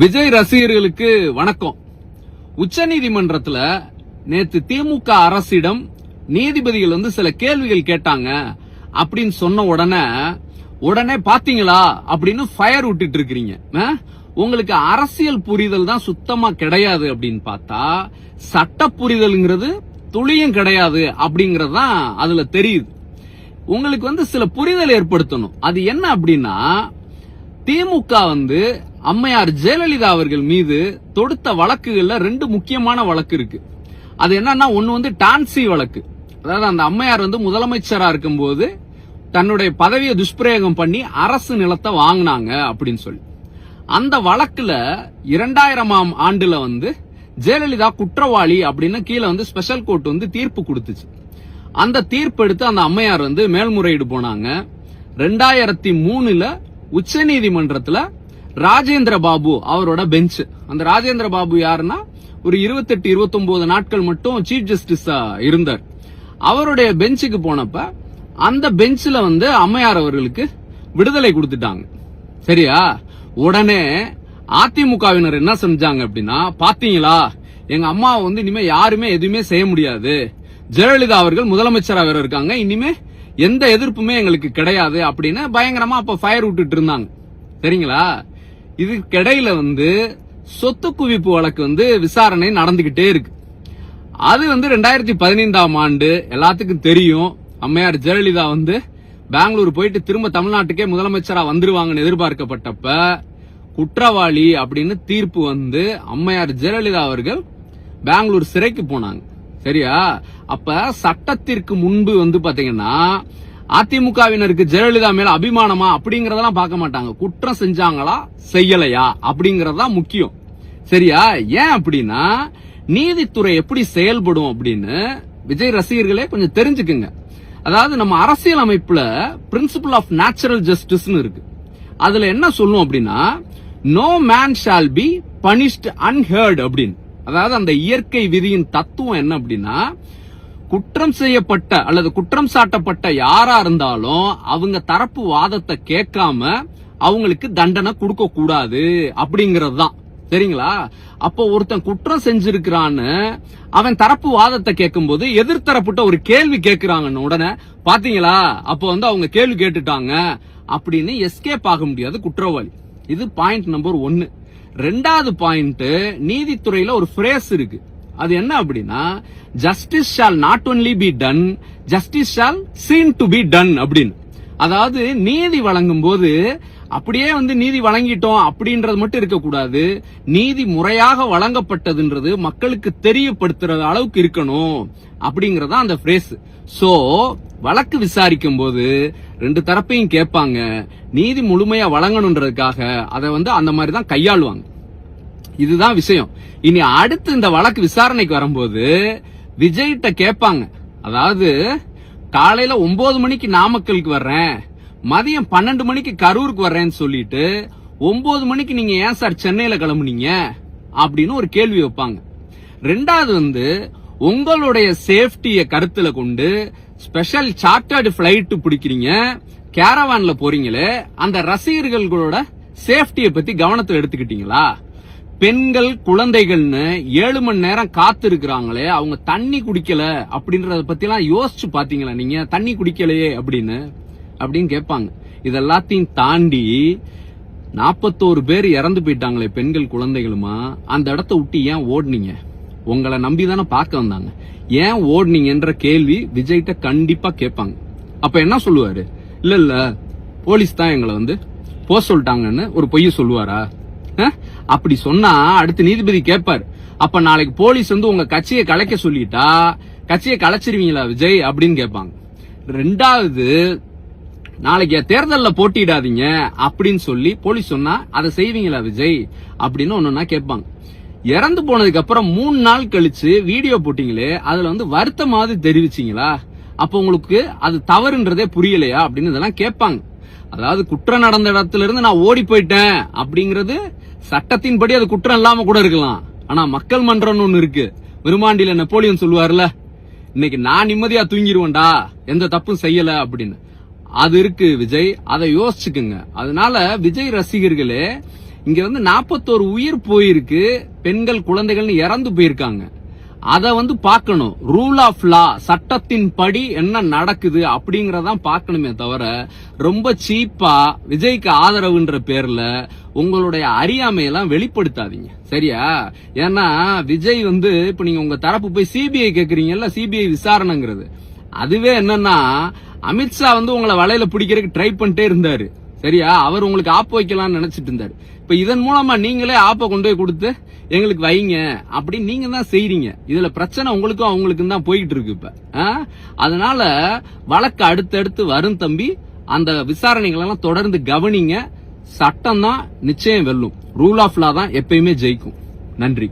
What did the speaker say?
விஜய் ரசிகர்களுக்கு வணக்கம். உச்சநீதிமன்றத்தில் நேத்து திமுக அரசிடம் நீதிபதிகள் வந்து சில கேள்விகள் கேட்டாங்க அப்படின்னு சொன்ன உடனே உடனே பாத்தீங்களா அப்படின்னு ஃபயர் விட்டுட்டு இருக்கிறீங்க. உங்களுக்கு அரசியல் புரிதல் தான் சுத்தமா கிடையாது அப்படின்னு பார்த்தா சட்ட புரிதல்ங்கிறது துளியும் கிடையாது அப்படிங்கறது தான் அதுல தெரியுது. உங்களுக்கு வந்து சில புரிதல் ஏற்படுத்தணும். அது என்ன அப்படின்னா திமுக வந்து அம்மையார் ஜெயலலிதா அவர்கள் மீது தொடுத்த வழக்குகள்ல ரெண்டு முக்கியமான வழக்கு இருக்கு. அது என்னன்னா ஒன்னு வந்து டான்சி வழக்கு. அதாவது அந்த அம்மையார் வந்து முதலமைச்சரா இருக்கும்போது தன்னுடைய பதவியை துஷ்பிரயோகம் பண்ணி அரசு நிலத்தை வாங்கினாங்க அப்படின்னு சொல்லி. அந்த வழக்குல இரண்டாயிரமாம் ஆண்டுல வந்து ஜெயலலிதா குற்றவாளி அப்படின்னு கீழே வந்து ஸ்பெஷல் கோர்ட் வந்து தீர்ப்பு கொடுத்துச்சு. அந்த தீர்ப்பு எடுத்து அந்த அம்மையார் வந்து மேல்முறையீடு போனாங்க. ரெண்டாயிரத்தி மூணுல உச்ச நீதிமன்றத்துல ராஜேந்திர பாபு அவரோட பெஞ்ச். அந்த ராஜேந்திர பாபு யாருன்னா ஒரு இருபத்தெட்டு இருபத்தொன்பது நாட்கள் மட்டும் சீஃப் ஜஸ்டிஸா இருந்தார். அவருடைய பெஞ்சுக்கு போனப்ப அந்த பெஞ்சில் வந்து அம்மையார் அவர்களுக்கு விடுதலை கொடுத்துட்டாங்க. சரியா? உடனே அதிமுகவினர் என்ன செஞ்சாங்க அப்படின்னா பாத்தீங்களா? எங்க அம்மா வந்து இனிமே யாருமே எதுவுமே செய்ய முடியாது. ஜெயலலிதா அவர்கள் முதலமைச்சராக இருக்காங்க. இனிமே எந்த எதிர்ப்புமே எங்களுக்கு கிடையாது அப்படின்னு பயங்கரமா அப்ப ஃபயர் விட்டுட்டு இருந்தாங்க. சரிங்களா? இதுக்கிடையில வந்து சொத்து குவிப்பு வழக்கு வந்து விசாரணை நடந்துகிட்டே இருக்கு. அது வந்து ரெண்டாயிரத்தி பதினைந்தாம் ஆண்டு எல்லாத்துக்கும் தெரியும். அம்மையார் ஜெயலலிதா வந்து பெங்களூர் போயிட்டு திரும்ப தமிழ்நாட்டுக்கே முதலமைச்சரா வந்துருவாங்கன்னு எதிர்பார்க்கப்பட்டப்ப குற்றவாளி அப்படின்னு தீர்ப்பு வந்து அம்மையார் ஜெயலலிதா அவர்கள் பெங்களூர் சிறைக்கு போனாங்க. சரியா? அப்ப சட்டத்திற்கு முன்பு வந்து பாத்தீங்கன்னா அதிமுகவினருக்கு ஜெயலலிதா மேல அபிமானமா அப்படிங்கறதெல்லாம் பார்க்க மாட்டாங்க. குற்றம் செஞ்சாங்களா? செய்யலையா? அப்படிங்கறதுதான் முக்கியம். சரியா? ஏன் அப்படின்னா நீதித்துறை எப்படி செயல்படும் அப்படின்னு விஜய் ரசிகர்களே கொஞ்சம் தெரிஞ்சுக்குங்க. அதாவது நம்ம அரசியல் அமைப்புல பிரின்சிபல் ஆஃப் நேச்சுரல் ஜஸ்டிஸ்னு இருக்கு. அதுல என்ன சொல்லும் அப்படின்னா no man shall be punished unheard அப்படின்னு. அதாவது அந்த இயற்கை விதியின் தத்துவம் என்ன அப்படின்னா குற்றம் செய்யப்பட்ட அல்லது குற்றம் சாட்டப்பட்ட யாரா இருந்தாலும் அவங்க தரப்பு வாதத்தை கேட்காம அவங்களுக்கு தண்டனை கொடுக்க கூடாது அப்படிங்கிறது தான் சரிங்களா? அப்போ ஒருத்தன் குற்றம் செஞ்சிருக்கிறான்னு அவன் தரப்பு வாதத்தை கேட்கும்போது எதிர்த்தரப்புட்ட ஒரு கேள்வி கேட்கிறாங்கன்னு உடனே பாத்தீங்களா? அப்போ வந்து அவங்க கேள்வி கேட்டுட்டாங்க. அப்படின்னு எஸ்கேப் ஆக முடியாது குற்றவாளி. இது பாயிண்ட் நம்பர் ஒன்னு ரெண்டாவது பாயிண்ட் நீதித்துறையில ஒரு ஃப்ரேஸ் இருக்கு. அது என்ன அப்படின்னா justice shall not only be done justice shall seen to be done அப்படின்னு. அதாவது நீதி வழங்கும் போது அப்படியே வந்து நீதி வழங்கிட்டோம் அப்படின்றது மட்டும் இருக்கக்கூடாது. நீதி முறையாக வழங்கப்பட்டதுன்றது மக்களுக்கு தெரியப்படுத்துற அளவுக்கு இருக்கணும் அப்படிங்கறதா அந்த ஃப்ரேஸ் சோ வழக்கு விசாரிக்கும் போது ரெண்டு தரப்பையும் கேட்பாங்க. நீதி முழுமையா வழங்கணுன்றதுக்காக அதை வந்து அந்த மாதிரி தான் கையாளுவாங்க. இதுதான் விஷயம். இனி அடுத்து இந்த வழக்கு விசாரணைக்கு வரும்போது விஜய்கிட்ட கேட்பாங்க. அதாவது காலையில ஒன்பது மணிக்கு நாமக்கலுக்கு வர்றேன் மதியம் பன்னெண்டு மணிக்கு கரூருக்கு வர்றேன்னு சொல்லிட்டு ஒன்பது மணிக்கு நீங்க ஏன் சார் சென்னையில கிளம்புனீங்க? அப்படின்னு ஒரு கேள்வி வைப்பாங்க. ரெண்டாவது வந்து உங்களுடைய சேஃப்டியை கருத்துல கொண்டு ஸ்பெஷல் சார்ட்டர்டு பிளைட் பிடிக்கிறீங்க கேரவான்ல போறீங்களே அந்த ரசிகர்களோட சேஃப்டியை பத்தி கவனத்தில் எடுத்துக்கிட்டீங்களா? பெண்கள் குழந்தைகள்னு ஏழு மணி நேரம் காத்து இருக்கிறாங்களே அவங்க தண்ணி குடிக்கல அப்படின்றத பத்திலாம் யோசிச்சு பாத்தீங்களா நீங்க? தண்ணி குடிக்கலையே அப்படின்னு? அப்படின்னு கேட்பாங்க. இதெல்லாத்தையும் தாண்டி நாற்பத்தோரு பேர் இறந்து போயிட்டாங்களே பெண்கள் குழந்தைகளுமா? அந்த இடத்த விட்டு ஏன் ஓடுனீங்க? உங்களை நம்பி தானே பார்க்க வந்தாங்க. ஏன் ஓடுனீங்கன்ற கேள்வி விஜய்கிட்ட கண்டிப்பா கேட்பாங்க. அப்ப என்ன சொல்லுவாரு? இல்ல இல்ல போலீஸ் தான் எங்களை வந்து போக சொல்லிட்டாங்கன்னு ஒரு பொய்ய சொல்லுவாரா? அப்படி சொன்னா அடுத்து நீதிபதி கேட்பார். அப்ப நாளைக்கு போலீஸ் வந்து உங்க கட்சியை கலைக்க சொல்லிட்டா கட்சியை கலைச்சிருவீங்களா விஜய் அப்படின்னு கேட்பாங்க. ரெண்டாவது நாளைக்கு தேர்தலில் போட்டியிடாதீங்க அப்படின்னு சொல்லி போலீஸ் சொன்னா அதை செய்வீங்களா விஜய்? அப்படின்னு ஒன்னொன்னா கேட்பாங்க. இறந்து போனதுக்கு அப்புறம் மூணு நாள் கழிச்சு வீடியோ போட்டீங்களே அதுல வந்து வருத்தமாவது தெரிவிச்சீங்களா? அப்ப உங்களுக்கு அது தவறுன்றதே புரியலையா? அப்படின்னு இதெல்லாம் கேட்பாங்க. அதாவது குற்றம் நடந்த இடத்துல இருந்து நான் ஓடி போயிட்டேன் அப்படிங்கிறது சட்டத்தின்படி அது குற்றம் இல்லாம கூட இருக்கலாம். ஆனா மக்கள் மன்றம்னு ஒண்ணு இருக்கு. விருமாண்டியில நெப்போலியன் சொல்லுவார்ல இன்னைக்கு நான் நிம்மதியா தூங்கிடுவேன்டா எந்த தப்பும் செய்யல அப்படின்னு. அது இருக்கு விஜய் அதை யோசிச்சுக்குங்க. அதனால விஜய் ரசிகர்களே இங்க வந்து நாற்பத்தோரு உயிர் போயிருக்கு பெண்கள் குழந்தைகள்னு இறந்து போயிருக்காங்க. அதை வந்து பார்க்கணும். ரூல் ஆஃப் லா சட்டத்தின் படி என்ன நடக்குது அப்படிங்கறதான் பார்க்கணுமே தவிர ரொம்ப சீப்பா விஜய்க்கு ஆதரவுன்ற பேர்ல உங்களுடைய அறியாமையெல்லாம் வெளிப்படுத்தாதீங்க. சரியா? ஏன்னா விஜய் வந்து இப்ப நீங்க உங்க தரப்பு போய் சிபிஐ கேக்குறீங்கல்ல சிபிஐ விசாரணைங்கிறது. அதுவே என்னன்னா அமித்ஷா வந்து உங்களை வலையில பிடிக்கிறதுக்கு ட்ரை பண்ணிட்டே இருந்தாரு. சரியா? அவர் உங்களுக்கு ஆப்பு வைக்கலாம்னு நினைச்சிட்டு இருந்தாரு. இப்ப இதன் மூலமா நீங்களே ஆப்பை கொண்டு போய் கொடுத்து எங்களுக்கு வைங்க. அப்படின்னு நீங்க தான் செய்றீங்க. இதுல பிரச்சனை உங்களுக்கும் அவங்களுக்கும் தான் போய்கிட்டு இருக்கு இப்ப. ஆ? அதனால வழக்கு அடுத்தடுத்து வரும் தம்பி. அந்த விசாரணைகள் எல்லாம் தொடர்ந்து கவனிங்க. சட்டம் தான் நிச்சயம் வெல்லும். ரூல் ஆஃப் லா தான் எப்பயுமே ஜெயிக்கும். நன்றி.